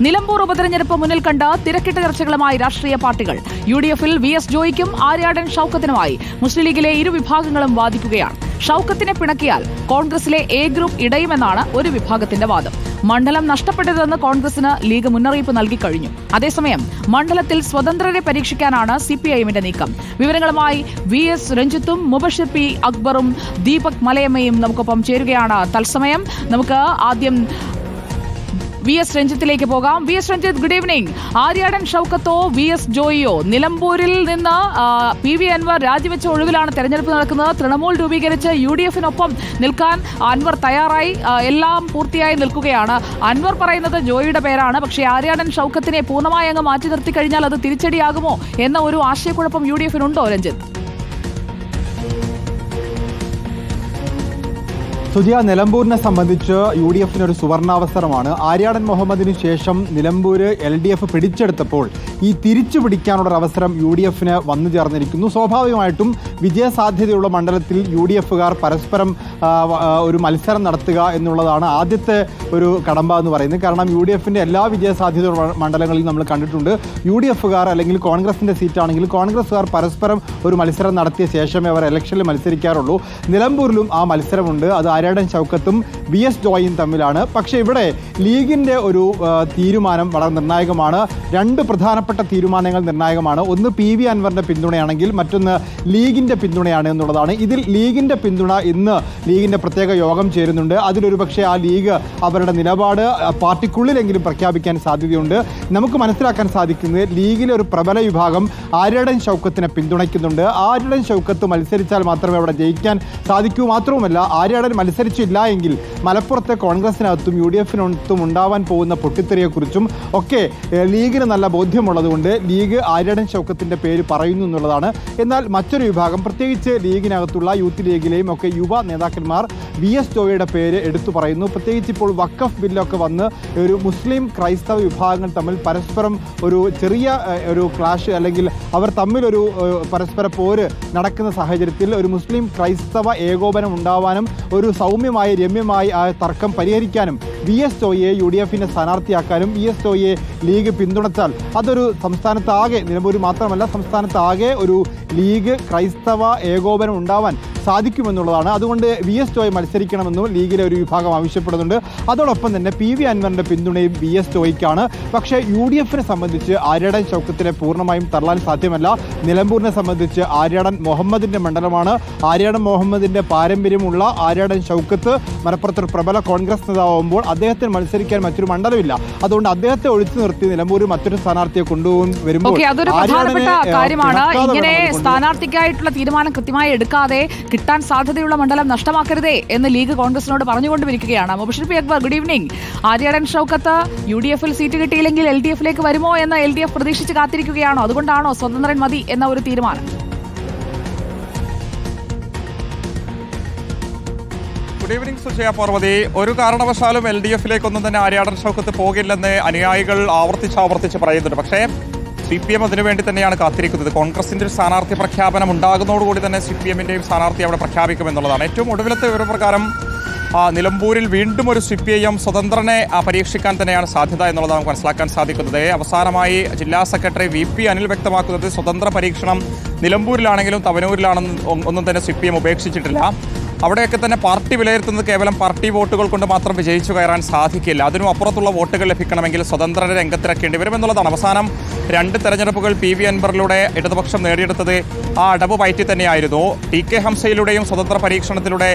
നിലമ്പൂർ ഉപതെരഞ്ഞെടുപ്പ് മുന്നിൽ കണ്ട തിരക്കിട്ട ചർച്ചകളുമായി രാഷ്ട്രീയ പാർട്ടികൾ. യു ഡി എഫിൽ വി എസ് ജോയിക്കും ആര്യാടൻ ഷൌക്കത്തിനുമായി. മുസ്ലിം ലീഗിലെ ഇരു വിഭാഗങ്ങളും വാദിക്കുകയാണ്. ഷൌക്കത്തിനെ പിണക്കിയാൽ കോൺഗ്രസിലെ എ ഗ്രൂപ്പ് ഇടയുമെന്നാണ് ഒരു വിഭാഗത്തിന്റെ വാദം. മണ്ഡലം നഷ്ടപ്പെട്ടതെന്ന് കോൺഗ്രസിന് ലീഗ് മുന്നറിയിപ്പ് നൽകി കഴിഞ്ഞു. അതേസമയം മണ്ഡലത്തിൽ സ്വതന്ത്രരെ പരീക്ഷിക്കാനാണ് സി പി ഐഎമ്മിന്റെ നീക്കം. വിവരങ്ങളുമായി വി എസ് രഞ്ജിത്തും മുബഷിർ പി അക്ബറും ദീപക് മലയമ്മയും നമുക്കൊപ്പം ചേരുകയാണ് തത്സമയം. നമുക്ക് ആദ്യം വി എസ് രഞ്ജിത്തിലേക്ക് പോകാം. V S Ranjith good evening Aryadan ഷൗക്കത്തോ V S ജോയിയോ? നിലമ്പൂരിൽ നിന്ന് പി വി അൻവർ രാജിവെച്ച ഒഴിവിലാണ് തെരഞ്ഞെടുപ്പ് നടക്കുന്നത്. തൃണമൂൽ രൂപീകരിച്ച് യു ഡി എഫിനൊപ്പം നിൽക്കാൻ അൻവർ തയ്യാറായി. എല്ലാം പൂർത്തിയായി നിൽക്കുകയാണ്. അൻവർ പറയുന്നത് ജോയിയുടെ പേരാണ്. പക്ഷേ ആര്യാടൻ ഷൗക്കത്തിനെ പൂർണമായി അങ്ങ് മാറ്റി നിർത്തി കഴിഞ്ഞാൽ അത് തിരിച്ചടിയാകുമോ എന്ന ഒരു ആശയക്കുഴപ്പം യു ഡി എഫിനുണ്ടോ രഞ്ജിത്ത്? സുജിയ നിലമ്പൂരിനെ സംബന്ധിച്ച് യു ഡി എഫിനൊരു സുവർണാവസരമാണ്. ആര്യാടൻ മുഹമ്മദിന് ശേഷം നിലമ്പൂര് എൽ ഡി എഫ് പിടിച്ചെടുത്തപ്പോൾ ഈ തിരിച്ചു പിടിക്കാനുള്ള ഒരു അവസരം യു ഡി എഫിന് വന്നു ചേർന്നിരിക്കുന്നു. സ്വാഭാവികമായിട്ടും വിജയസാധ്യതയുള്ള മണ്ഡലത്തിൽ യു ഡി എഫുകാർ പരസ്പരം ഒരു മത്സരം നടത്തുക എന്നുള്ളതാണ് ആദ്യത്തെ ഒരു കടമ്പ എന്ന് പറയുന്നത്. കാരണം യു ഡി എഫിന്റെ എല്ലാ വിജയസാധ്യതയുള്ള മണ്ഡലങ്ങളിൽ നമ്മൾ കണ്ടിട്ടുണ്ട്. യു ഡി എഫുകാർ അല്ലെങ്കിൽ കോൺഗ്രസിന്റെ സീറ്റാണെങ്കിൽ കോൺഗ്രസ്സുകാർ പരസ്പരം ഒരു മത്സരം നടത്തിയ ശേഷമേ അവർ ഇലക്ഷനിൽ മത്സരിക്കാറുള്ളൂ. നിലമ്പൂരിലും ആ മത്സരമുണ്ട്. അത് ആര്യാടൻ ചൗക്കത്തും വി എസ് ജോയും തമ്മിലാണ്. പക്ഷേ ഇവിടെ ലീഗിന്റെ ഒരു തീരുമാനം വളരെ നിർണായകമാണ്. രണ്ട് പ്രധാനപ്പെട്ട തീരുമാനങ്ങൾ നിർണായകമാണ്. ഒന്ന് പി വി അൻവറിന്റെ പിന്തുണയാണെങ്കിൽ മറ്റൊന്ന് ലീഗിന്റെ പിന്തുണയാണ് എന്നുള്ളതാണ്. ഇതിൽ ലീഗിന്റെ പിന്തുണ ഇന്ന് ലീഗിന്റെ പ്രത്യേക യോഗം ചേരുന്നുണ്ട്. അതിലൊരു പക്ഷേ ആ ലീഗ് അവരുടെ നിലപാട് പാർട്ടിക്കുള്ളിലെങ്കിലും പ്രഖ്യാപിക്കാൻ സാധ്യതയുണ്ട്. നമുക്ക് മനസ്സിലാക്കാൻ സാധിക്കുന്നത് ലീഗിലെ ഒരു പ്രബല വിഭാഗം ആര്യടൻ ഷൗക്കത്തിനെ പിന്തുണയ്ക്കുന്നുണ്ട്. ആര്യടൻ ഷൗക്കത്ത് മത്സരിച്ചാൽ മാത്രമേ അവിടെ ജയിക്കാൻ സാധിക്കൂ. മാത്രവുമല്ല ആര്യടൻ മത്സരിച്ചില്ല എങ്കിൽ മലപ്പുറത്തെ കോൺഗ്രസിനകത്തും യു ഡി എഫിനകത്തും ഉണ്ടാവാൻ പോകുന്ന പൊട്ടിത്തെറിയെക്കുറിച്ചും ഒക്കെ ലീഗിന് നല്ല ബോധ്യമുള്ളതുകൊണ്ട് ലീഗ് ആര്യടൻ ഷൗക്കത്തിന്റെ പേര് പറയുന്നു എന്നുള്ളതാണ്. എന്നാൽ മറ്റൊരു വിഭാഗം പ്രത്യേകിച്ച് ലീഗിനകത്തുള്ള യൂത്ത് ലീഗിലെയും ഒക്കെ യുവ നേതാക്കന്മാർ വി എസ് ജോയിയുടെ പേര് എടുത്തു പറയുന്നു. പ്രത്യേകിച്ച് ഇപ്പോൾ വക്കഫ് ബില്ലൊക്കെ വന്ന് ഒരു മുസ്ലിം ക്രൈസ്തവ വിഭാഗങ്ങൾ തമ്മിൽ പരസ്പരം ഒരു ചെറിയ ഒരു ക്ലാഷ് അല്ലെങ്കിൽ അവർ തമ്മിലൊരു പരസ്പര പോര് നടക്കുന്ന സാഹചര്യത്തിൽ ഒരു മുസ്ലിം ക്രൈസ്തവ ഏകോപനം ഉണ്ടാവാനും ഒരു സൗമ്യമായി രമ്യമായി ആ തർക്കം പരിഹരിക്കാനും വി എസ് ജോയിയെ യു ഡി എഫിനെ സ്ഥാനാർത്ഥിയാക്കാനും വി എസ് ജോയിയെ ലീഗ് പിന്തുണച്ചാൽ അതൊരു സംസ്ഥാനത്താകെ നിലമ്പൂർ മാത്രമല്ല സംസ്ഥാനത്താകെ ഒരു ലീഗ് ക്രൈസ്തവ ഏകോപനം ഉണ്ടാവാൻ സാധിക്കുമെന്നുള്ളതാണ്. അതുകൊണ്ട് വി എസ് ടോയ് മത്സരിക്കണമെന്നും ലീഗിലെ ഒരു വിഭാഗം ആവശ്യപ്പെടുന്നുണ്ട്. അതോടൊപ്പം തന്നെ പി വി അൻവറിന്റെ പിന്തുണയും വി എസ് ടോയ്ക്കാണ് പക്ഷേ യു ഡി എഫിനെ സംബന്ധിച്ച് ആര്യടൻ ചൗക്കത്തിനെ പൂർണമായും തള്ളാൻ സാധ്യമല്ല. നിലമ്പൂരിനെ സംബന്ധിച്ച് ആര്യാടൻ മുഹമ്മദിന്റെ മണ്ഡലമാണ്. ആര്യാടൻ മുഹമ്മദിന്റെ പാരമ്പര്യമുള്ള ആര്യാടൻ ചൗക്കത്ത് മലപ്പുറത്തൊരു പ്രബല കോൺഗ്രസ് നേതാവുമ്പോൾ അദ്ദേഹത്തിന് മത്സരിക്കാൻ മറ്റൊരു മണ്ഡലമില്ല. അതുകൊണ്ട് അദ്ദേഹത്തെ ഒഴിച്ചു നിർത്തി നിലമ്പൂരിൽ മറ്റൊരു സ്ഥാനാർത്ഥിയെ കൊണ്ടുപോകും അതൊരു പ്രധാനപ്പെട്ട കാര്യമാണ്. ഇങ്ങനെ സ്ഥാനാർത്ഥിക്കായിട്ടുള്ള തീരുമാനം കൃത്യമായി എടുക്കാതെ കിട്ടാൻ സാധ്യതയുള്ള മണ്ഡലം നഷ്ടമാക്കരുതേ എന്ന് ലീഗ് കോൺഗ്രസിനോട് പറഞ്ഞുകൊണ്ടിരിക്കുകയാണ് Mubashir Akbar good evening. Aryadan Shoukath U D എഫിൽ സീറ്റ് കിട്ടിയില്ലെങ്കിൽ എൽ ഡി എഫിലേക്ക് വരുമോ എന്ന് എൽ ഡി എഫ് പ്രതീക്ഷിച്ച് കാത്തിരിക്കുകയാണോ? അതുകൊണ്ടാണോ സ്വതന്ത്രൻ മതി എന്ന ഒരു തീരുമാനം? Good evening Sujaya Parvathy. ഒരു കാരണവശാലും എൽ ഡി എഫിലേക്കൊന്നും തന്നെ ആര്യാടൻ ഷൗക്കത്ത് പോകില്ലെന്ന് അനുയായികൾ ആവർത്തിച്ചാവർത്തിച്ച് ആവർത്തിച്ച് പറയുന്നുണ്ട്. പക്ഷേ സി പി എം അതിനുവേണ്ടി തന്നെയാണ് കാത്തിരിക്കുന്നത്. കോൺഗ്രസിന്റെ ഒരു സ്ഥാനാർത്ഥി പ്രഖ്യാപനം ഉണ്ടാകുന്നതോടുകൂടി തന്നെ സി പി എമ്മിന്റെയും സ്ഥാനാർത്ഥി അവിടെ പ്രഖ്യാപിക്കുമെന്നുള്ളതാണ് ഏറ്റവും ഒടുവിലത്തെ ഒരു പ്രകാരം നിലമ്പൂരിൽ വീണ്ടും ഒരു സി പി ഐ എം സ്വതന്ത്രനെ പരീക്ഷിക്കാൻ തന്നെയാണ് സാധ്യത എന്നുള്ളത് നമുക്ക് മനസ്സിലാക്കാൻ സാധിക്കുന്നത്. അവസാനമായി ജില്ലാ സെക്രട്ടറി വി പി അനിൽ വ്യക്തമാക്കുന്നത് സ്വതന്ത്ര പരീക്ഷണം നിലമ്പൂരിലാണെങ്കിലും തവനൂരിലാണെന്ന് ഒന്നും തന്നെ സി പി എം ഉപേക്ഷിച്ചിട്ടില്ല. അവിടെയൊക്കെ തന്നെ പാർട്ടി വിലയിരുത്തുന്നത് കേവലം പാർട്ടി വോട്ടുകൾ കൊണ്ട് മാത്രം വിജയിച്ചു കയറാൻ സാധിക്കില്ല. അതിനും അപ്പുറത്തുള്ള വോട്ടുകൾ ലഭിക്കണമെങ്കിൽ സ്വതന്ത്രരെ രംഗത്തിറക്കേണ്ടി വരുമെന്നുള്ളതാണ് അവസാനം രണ്ട് തെരഞ്ഞെടുപ്പുകൾ പി വി അൻവറിലൂടെ ഇടതുപക്ഷം നേടിയെടുത്തത് ആ അടവ് പയറ്റി തന്നെയായിരുന്നു. ടി കെ ഹംസയിലൂടെയും സ്വതന്ത്ര പരീക്ഷണത്തിലൂടെ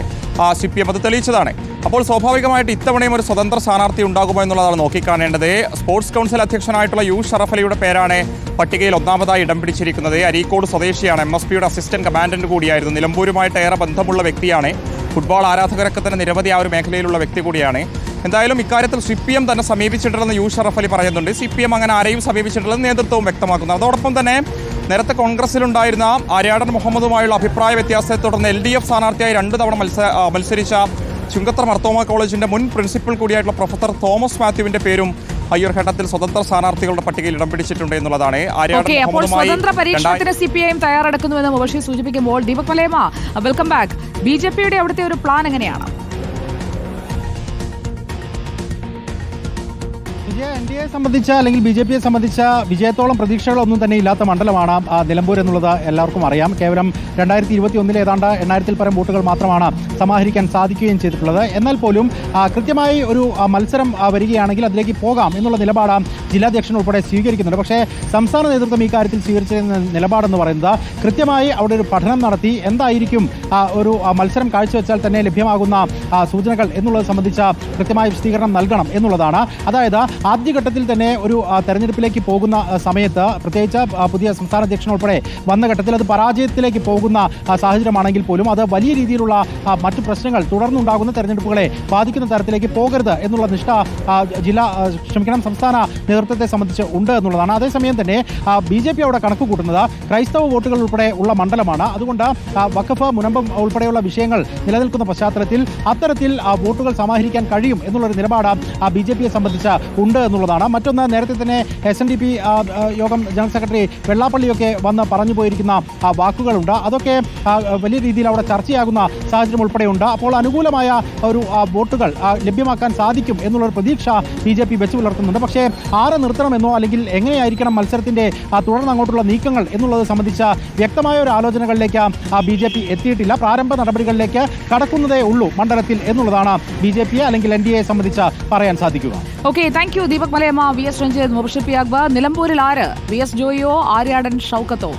സി പി എം അത് തെളിയിച്ചതാണ്. അപ്പോൾ സ്വാഭാവികമായിട്ട് ഇത്തവണയും ഒരു സ്വതന്ത്ര സ്ഥാനാർത്ഥി ഉണ്ടാകുമോ എന്നുള്ളതാണ് നോക്കിക്കാണേണ്ടത്. സ്പോർട്സ് കൗൺസിൽ അധ്യക്ഷനായിട്ടുള്ള യു ഷറഫലിയുടെ പേരാണ് പട്ടികയിൽ ഒന്നാമതായി ഇടം പിടിച്ചിരിക്കുന്നത്. അരീക്കോട് സ്വദേശിയാണ് എം. എസ്. പിയുടെ അസിസ്റ്റന്റ് കമാൻഡന്റ് കൂടിയായിരുന്നു. നിലമ്പൂരുമായിട്ട് ഏറെ ബന്ധമുള്ള വ്യക്തിയാണ്. ഫുട്ബോൾ ആരാധകരൊക്കെ തന്നെ നിരവധി ആ ഒരു മേഖലയിലുള്ള വ്യക്തി കൂടിയാണ്. എന്തായാലും ഇക്കാര്യത്തിൽ സി പി എം തന്നെ സമീപിച്ചിട്ടില്ലെന്ന് യു ഷറഫ് അലി പറയുന്നുണ്ട്. സി പി എം അങ്ങനെ ആരെയും സമീപിച്ചിട്ടില്ലെന്ന് നേതൃത്വവും വ്യക്തമാക്കുന്നു. അതോടൊപ്പം തന്നെ നേരത്തെ കോൺഗ്രസിലുണ്ടായിരുന്ന ആര്യാടൻ മുഹമ്മദുമായുള്ള അഭിപ്രായ വ്യത്യാസത്തെ തുടർന്ന് എൽ ഡി എഫ് സ്ഥാനാർത്ഥിയായി രണ്ട് തവണ മത്സ മത്സരിച്ച ചുങ്കത്തറ മർത്തോമ കോളേജിന്റെ മുൻ പ്രിൻസിപ്പൽ കൂടിയായിട്ടുള്ള പ്രൊഫസർ തോമസ് മാത്യുവിന്റെ പേരും ഈ ഒരു ഘട്ടത്തിൽ സ്വതന്ത്ര സ്ഥാനാർത്ഥികളുടെ പട്ടികയിൽ ഇടം പിടിച്ചിട്ടുണ്ട് എന്നുള്ളതാണ്. അപ്പോൾ സ്വതന്ത്ര പരീക്ഷണത്തിന് സി പി ഐ തയ്യാറെടുക്കുന്നുവെന്ന് Mubashi സൂചിപ്പിക്കുമ്പോൾ Deepak Malayamma welcome back B J പിയുടെ അവിടുത്തെ ഒരു പ്ലാൻ എങ്ങനെയാണ്? എൻ ഡി എ സംബന്ധിച്ച അല്ലെങ്കിൽ ബി ജെ പിയെ സംബന്ധിച്ച വിജയത്തോളം പ്രതീക്ഷകളൊന്നും തന്നെ ഇല്ലാത്ത മണ്ഡലമാണ് നിലമ്പൂർ എന്നുള്ളത് എല്ലാവർക്കും അറിയാം. കേവലം രണ്ടായിരത്തി ഇരുപത്തി ഒന്നിൽ ഏതാണ്ട് എണ്ണായിരത്തിൽ പരം വോട്ടുകൾ മാത്രമാണ് സമാഹരിക്കാൻ സാധിക്കുകയും ചെയ്തിട്ടുള്ളത്. എന്നാൽ പോലും കൃത്യമായി ഒരു മത്സരം വരികയാണെങ്കിൽ അതിലേക്ക് പോകാം എന്നുള്ള നിലപാട് ജില്ലാധ്യക്ഷൻ ഉൾപ്പെടെ സ്വീകരിക്കുന്നുണ്ട്. പക്ഷേ സംസ്ഥാന നേതൃത്വം ഈ കാര്യത്തിൽ സ്വീകരിച്ചിരുന്ന നിലപാടെന്ന് പറയുന്നത് കൃത്യമായി അവിടെ ഒരു പഠനം നടത്തി എന്തായിരിക്കും ഒരു മത്സരം കാഴ്ചവെച്ചാൽ തന്നെ ലഭ്യമാകുന്ന സൂചനകൾ എന്നുള്ളത് സംബന്ധിച്ച കൃത്യമായ വിശദീകരണം നൽകണം എന്നുള്ളതാണ്. അതായത് ആദ്യഘട്ടത്തിൽ തന്നെ ഒരു തെരഞ്ഞെടുപ്പിലേക്ക് പോകുന്ന സമയത്ത് പ്രത്യേകിച്ച് പുതിയ സംസ്ഥാന അധ്യക്ഷൻ ഉൾപ്പെടെ വന്ന ഘട്ടത്തിൽ അത് പരാജയത്തിലേക്ക് പോകുന്ന സാഹചര്യമാണെങ്കിൽ പോലും അത് വലിയ രീതിയിലുള്ള മറ്റു പ്രശ്നങ്ങൾ തുടർന്നുണ്ടാകുന്ന തെരഞ്ഞെടുപ്പുകളെ ബാധിക്കുന്ന തരത്തിലേക്ക് പോകരുത് എന്നുള്ള നിഷ്ഠ ജില്ലാ ക്ഷമിക്കണം സംസ്ഥാന നേതൃത്വത്തെ സംബന്ധിച്ച് ഉണ്ട് എന്നുള്ളതാണ്. അതേസമയം തന്നെ ബി ജെ പി അവിടെ കണക്ക് കൂട്ടുന്നത് ക്രൈസ്തവ വോട്ടുകൾ ഉൾപ്പെടെ ഉള്ള മണ്ഡലമാണ്. അതുകൊണ്ട് വഖഫ് മുനമ്പം ഉൾപ്പെടെയുള്ള വിഷയങ്ങൾ നിലനിൽക്കുന്ന പശ്ചാത്തലത്തിൽ അത്തരത്തിൽ വോട്ടുകൾ സമാഹരിക്കാൻ കഴിയും എന്നുള്ളൊരു നിലപാട് ബി ജെ പിയെ സംബന്ധിച്ച് ഉണ്ട് എന്നുള്ളതാണ്. മറ്റൊന്ന് നേരത്തെ തന്നെ S N D P Yogam general secretary വെള്ളാപ്പള്ളിയൊക്കെ വന്ന് പറഞ്ഞു പോയിരിക്കുന്ന വാക്കുകളുണ്ട്. അതൊക്കെ വലിയ രീതിയിൽ അവിടെ ചർച്ചയാകുന്ന സാഹചര്യം ഉൾപ്പെടെയുണ്ട്. അപ്പോൾ അനുകൂലമായ ഒരു വോട്ടുകൾ ലഭ്യമാക്കാൻ സാധിക്കും എന്നുള്ളൊരു പ്രതീക്ഷ ബി ജെ പി വെച്ച് പുലർത്തുന്നുണ്ട്. പക്ഷേ ആരെ നിർത്തണമെന്നോ അല്ലെങ്കിൽ എങ്ങനെയായിരിക്കണം മത്സരത്തിന്റെ തുടർന്ന് അങ്ങോട്ടുള്ള നീക്കങ്ങൾ എന്നുള്ളത് സംബന്ധിച്ച വ്യക്തമായ ഒരു ആലോചനകളിലേക്ക് ബി ജെ പി എത്തിയിട്ടില്ല. പ്രാരംഭ നടപടികളിലേക്ക് കടക്കുന്നതേ ഉള്ളൂ മണ്ഡലത്തിൽ എന്നുള്ളതാണ് ബി ജെ പിയെ അല്ലെങ്കിൽ എൻ ഡി എയെ സംബന്ധിച്ച് പറയാൻ സാധിക്കുക. Okay thank you Deepak Malayamma V S Ranjith Mubashir P Akbar നിലമ്പൂരിൽ ആര്? വി എസ് ജോയിയോ ആര്യാടൻ ഷൗക്കത്തോ?